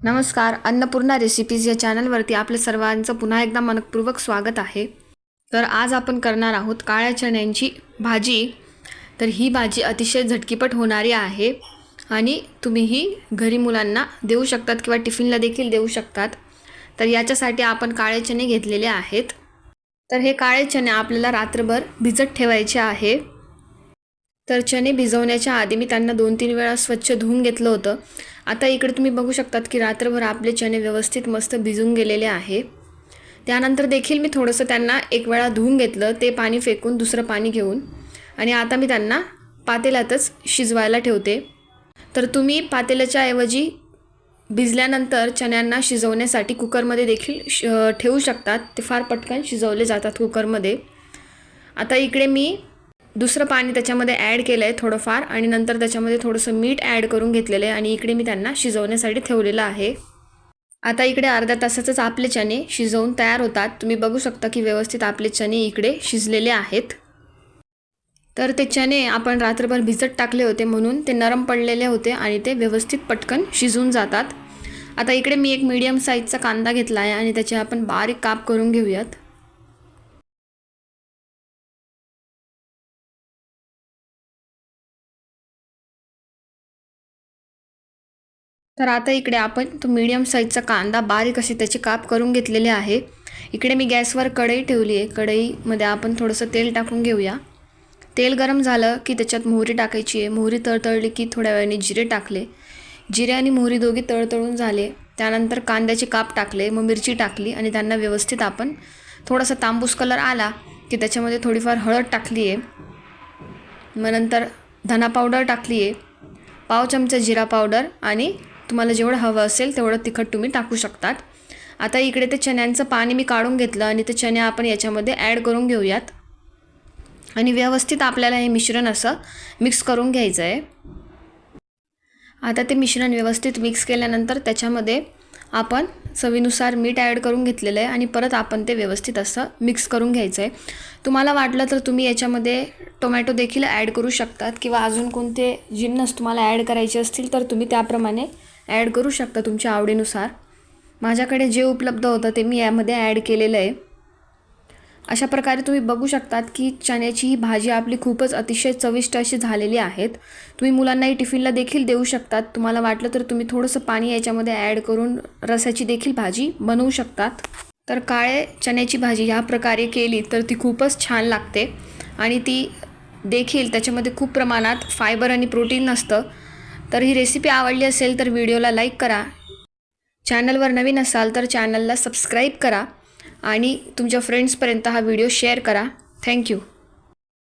नमस्कार अन्नपूर्णा रेसिपीज या चॅनलवरती आपलं सर्वांचं पुन्हा एकदा मनपूर्वक स्वागत आहे. तर आज आपण करणार आहोत काळ्या चण्यांची भाजी. तर ही भाजी अतिशय झटकीपट होणारी आहे आणि तुम्ही ही घरी मुलांना देऊ शकतात किंवा टिफिनला देखील देऊ शकतात. तर याच्यासाठी आपण काळे चणे घेतलेले आहेत. तर हे काळे चणे आपल्याला रात्रभर भिजत ठेवायचे आहे. तर चणे भिजवण्याच्या आधी मी त्यांना दोन तीन वेळा स्वच्छ धुवून घेतलं होतं. आता इकडे तुम्ही बघू शकतात की रात्रभर आपले चणे व्यवस्थित मस्त भिजून गेलेले आहे. त्यानंतर देखील मी थोडंसं त्यांना एक वेळा धुवून घेतलं ते पाणी फेकून दुसरं पाणी घेऊन. आणि आता मी त्यांना पातेल्यातच शिजवायला ठेवते. तर तुम्ही पातेल्याच्या ऐवजी भिजल्यानंतर चण्यांना शिजवण्यासाठी कुकरमध्ये देखील श ठेवू शकतात. ते फार पटकन शिजवले जातात कुकरमध्ये. आता इकडे मी दुसरं पाणी त्याच्यामध्ये ॲड केलं आहे थोडंफार आणि नंतर त्याच्यामध्ये थोडंसं मीठ ॲड करून घेतलेलं आहे आणि इकडे मी त्यांना शिजवण्यासाठी ठेवलेलं आहे. आता इकडे अर्ध्या तासाचंच आपले चणे शिजवून तयार होतात. तुम्ही बघू शकता की व्यवस्थित आपले चणे इकडे शिजलेले आहेत. तर ते चणे आपण रात्रभर भिजत टाकले होते म्हणून ते नरम पडलेले होते आणि ते व्यवस्थित पटकन शिजून जातात. आता इकडे मी एक मीडियम साईजचा कांदा घेतला आहे आणि त्याचे आपण बारीक काप करून घेऊयात. तर आता इकडे आपण तो मीडियम साईजचा कांदा बारीक असे त्याचे काप करून घेतलेले आहे. इकडे मी गॅसवर कढई ठेवली आहे. कढईमध्ये आपण थोडंसं तेल टाकून घेऊया. तेल गरम झालं की त्याच्यात मोहरी टाकायची आहे. मोहरी तळतळली की थोड्या वेळाने जिरे टाकले. जिरे आणि मोहरी दोघी तळतळून झाले. त्यानंतर कांद्याचे काप टाकले मग मिरची टाकली आणि त्यांना व्यवस्थित आपण थोडासा तांबूस कलर आला की त्याच्यामध्ये थोडीफार हळद टाकली आहे. मग नंतर धना पावडर टाकली आहे. पाव चमचा जिरा पावडर आणि तुम्हाला जेवढं हवं असेल तेवढं तिखट तुम्ही टाकू शकतात. आता इकडे ते चण्यांचं पाणी मी काढून घेतलं आणि ते चणे आपण याच्यामध्ये ॲड करून घेऊयात. आणि व्यवस्थित आपल्याला हे मिश्रण असं मिक्स करून घ्यायचं आहे. आता ते मिश्रण व्यवस्थित मिक्स केल्यानंतर त्याच्यामध्ये आपण चवीनुसार मीठ ॲड करून घेतलेलं आहे आणि परत आपण ते व्यवस्थित असं मिक्स करून घ्यायचं आहे. तुम्हाला वाटलं तर तुम्ही याच्यामध्ये टोमॅटो देखील ॲड करू शकतात किंवा अजून कोणते जिन्नस तुम्हाला ॲड करायचे असतील तर तुम्ही त्याप्रमाणे ॲड करू शकता तुमच्या आवडीनुसार. माझ्याकडे जे उपलब्ध होतं ते मी यामध्ये ॲड केलेलं आहे. अशा प्रकारे तुम्ही बघू शकतात की चण्याची ही भाजी आपली खूपच अतिशय चविष्ट अशी झालेली आहेत. तुम्ही मुलांनाही टिफिनला देखील देऊ शकतात. तुम्हाला वाटलं तर तुम्ही थोडंसं पाणी याच्यामध्ये ॲड करून रसाची देखील भाजी बनवू शकतात. तर काळे चण्याची भाजी ह्या प्रकारे केली तर ती खूपच छान लागते आणि ती देखील त्याच्यामध्ये खूप प्रमाणात फायबर आणि प्रोटीन नसतं. तर ही रेसिपी आवडली असेल तर व्हिडिओला लाईक करा. चॅनलवर नवीन असाल तर चॅनलला सबस्क्राईब करा आणि तुमच्या फ्रेंड्सपर्यंत हा व्हिडिओ शेअर करा. थँक्यू